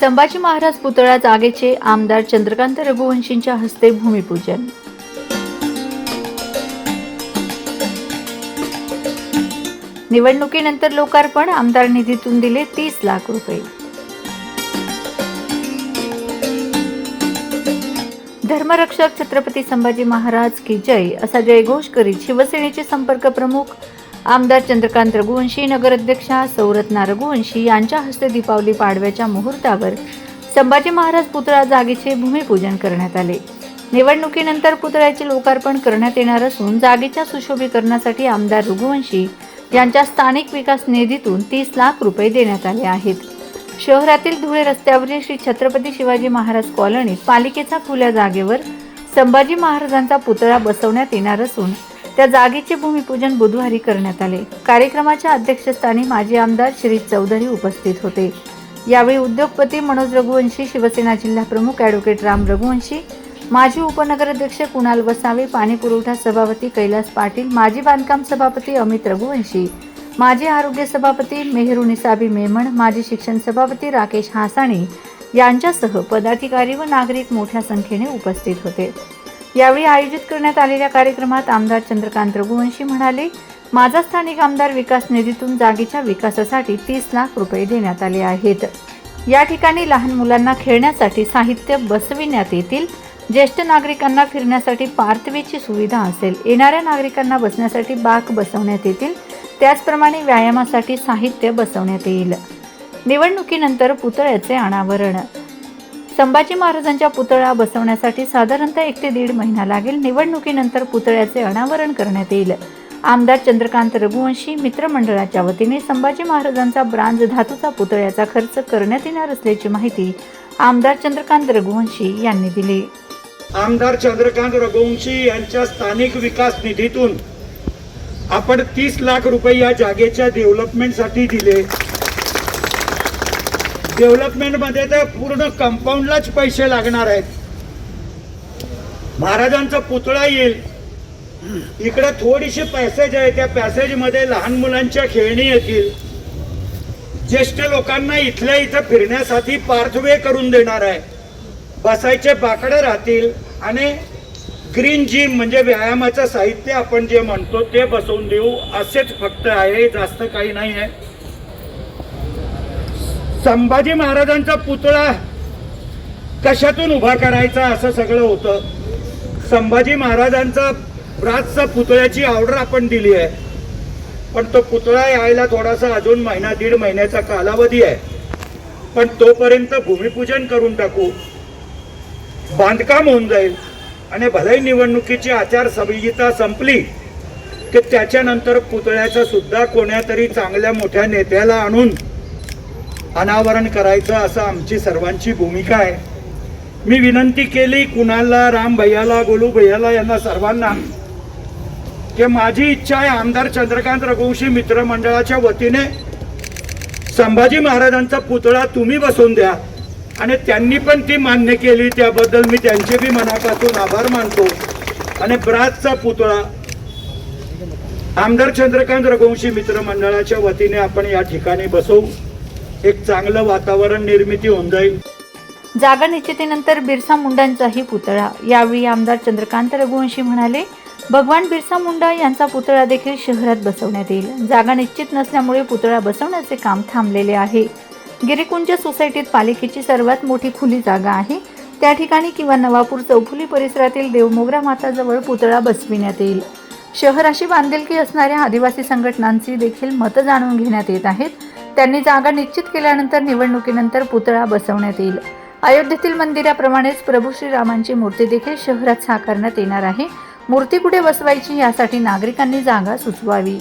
संभाजी महाराज पुतळा जागेचे आमदार चंद्रकांत रघुवंशींच्या हस्ते भूमिपूजन. निवडणुकीनंतर लोकार्पण आमदार निधीतून दिले तीस लाख रुपये. धर्मरक्षक छत्रपती संभाजी महाराज की जय असा जयघोष करीत शिवसेनेचे संपर्क प्रमुख आमदार चंद्रकांत रघुवंशी नगराध्यक्षा सौरत्ना रघुवंशी यांच्या हस्ते दीपावली पाडव्याच्या मुहूर्तावर संभाजी महाराज पुतळा जागेचे भूमिपूजन करण्यात आले. निवडणुकीनंतर पुतळ्याचे लोकार्पण करण्यात येणार असून जागेच्या सुशोभीकरणासाठी आमदार रघुवंशी यांच्या स्थानिक विकास निधीतून तीस लाख रुपये देण्यात आले आहेत. शहरातील धुळे रस्त्यावरील श्री छत्रपती शिवाजी महाराज कॉलनीत पालिकेच्या खुल्या जागेवर संभाजी महाराजांचा पुतळा बसवण्यात येणार असून त्या जागेचे भूमिपूजन बुधवारी करण्यात आले. कार्यक्रमाच्या अध्यक्षस्थानी माजी आमदार श्री चौधरी उपस्थित होते. यावेळी उद्योगपती मनोज रघुवंशी शिवसेना जिल्हा प्रमुख ॲडव्होकेट राम रघुवंशी माजी उपनगराध्यक्ष कुणाल वसावे पाणी पुरवठा सभापती कैलास पाटील माजी बांधकाम सभापती अमित रघुवंशी माजी आरोग्य सभापती मेहरू निसाबी मेमण माजी शिक्षण सभापती राकेश हासाणी यांच्यासह पदाधिकारी व नागरिक मोठ्या संख्येने उपस्थित होते. यावेळी आयोजित करण्यात आलेल्या कार्यक्रमात आमदार चंद्रकांत रघुवंशी म्हणाले माझा स्थानिक आमदार विकास निधीतून जागेच्या विकासासाठी तीस लाख रुपये देण्यात आले आहेत. या ठिकाणी लहान मुलांना खेळण्यासाठी साहित्य बसविण्यात येतील. ज्येष्ठ नागरिकांना फिरण्यासाठी पार्थवेची सुविधा असेल. येणाऱ्या नागरिकांना बसण्यासाठी बाक बसवण्यात येतील. त्याचप्रमाणे व्यायामासाठी साहित्य बसवण्यात येईल. निवडणुकीनंतर पुतळ्याचे अनावरण. संभाजी महाराजांच्या पुतळा बसवण्यासाठी साधारणतः एक ते दीड महिना लागेल. निवडणुकीनंतर पुतळ्याचे अनावरण करण्यात येईल. आमदार चंद्रकांत रघुवंशी मित्रमंडळाच्या वतीने संभाजी महाराजांचा ब्रांज धातूचा पुतळ्याचा खर्च करण्यात येणार असल्याची माहिती आमदार चंद्रकांत रघुवंशी यांनी दिली. आमदार चंद्रकांत रघुवंशी यांच्या स्थानिक विकास निधीतून आपण तीस लाख रुपये या जागेच्या डेव्हलपमेंटसाठी दिले. डेव्हलपमेंटमध्ये तर पूर्ण कंपाऊंडलाच पैसे लागणार आहेत. महाराजांचा पुतळा येईल. इकडे थोडीशी पॅसेज आहे त्या पॅसेजमध्ये लहान मुलांच्या खेळणी येतील. ज्येष्ठ लोकांना इथल्या इथं फिरण्यासाठी पार्थवे करून देणार आहे. बसायचे बाकडे राहतील आणि ग्रीन जिम म्हणजे व्यायामाचं साहित्य आपण जे म्हणतो ते बसवून देऊ. असेच फक्त आहे जास्त काही नाही आहे संभाजी महाराजांचा पुतळा कशातून उभा करायचा असं सगळं होतं. संभाजी महाराजांचा राजचा पुतळ्याची ऑर्डर आपण दिली आहे. पण तो पुतळा यायला थोडासा अजून महिना दीड महिन्याचा कालावधी आहे. पण तोपर्यंत भूमिपूजन करून टाकू. बांधकाम होऊन जाईल. आणि भलाई निवडणुकीची आचारसंहिता संपली की त्याच्यानंतर पुतळ्याचा सुद्धा कोण्यातरी चांगल्या मोठ्या नेत्याला आणून अनावरण करायचं असं आमची सर्वांची भूमिका आहे. मी विनंती केली कुणाला राम भैयाला गोलू भैयाला यांना सर्वांना की माझी इच्छा आहे आमदार चंद्रकांत रघुवंशी मित्रमंडळाच्या वतीने संभाजी महाराजांचा पुतळा तुम्ही बसवून द्या. आणि त्यांनी पण ती मान्य केली त्याबद्दल मी त्यांचे बी मनापासून आभार मानतो. आणि ब्राजचा पुतळा आमदार चंद्रकांत रघुवंशी मित्रमंडळाच्या वतीने आपण या ठिकाणी बसवू. एक चांगलं वातावरण निर्मिती होऊन जाईल. जागा निश्चितीनंतर बिरसा मुंडांचाही पुतळा. यावेळी आमदार चंद्रकांत रघुवंशी म्हणाले भगवान बिरसा मुंडा यांचा पुतळा देखील शहरात बसवण्यात येईल. जागा निश्चित नसल्यामुळे पुतळा बसवण्याचे काम थांबलेले आहे. गिरीकुंज सोसायटीत पालिकेची सर्वात मोठी खुली जागा आहे. त्या ठिकाणी किंवा नवापूर चौफुली परिसरातील देवमोगरा माताजवळ पुतळा बसविण्यात येईल. शहराशी बांधिलकी असणाऱ्या आदिवासी संघटनांची देखील मतं जाणून घेण्यात येत आहेत. त्यांनी जागा निश्चित केल्यानंतर निवडणुकीनंतर पुतळा बसवण्यात येईल. अयोध्येतील मंदिराप्रमाणेच प्रभू श्रीरामांची मूर्ती देखील शहरात साकारण्यात येणार आहे. मूर्ती कुठे बसवायची यासाठी नागरिकांनी जागा सुचवावी.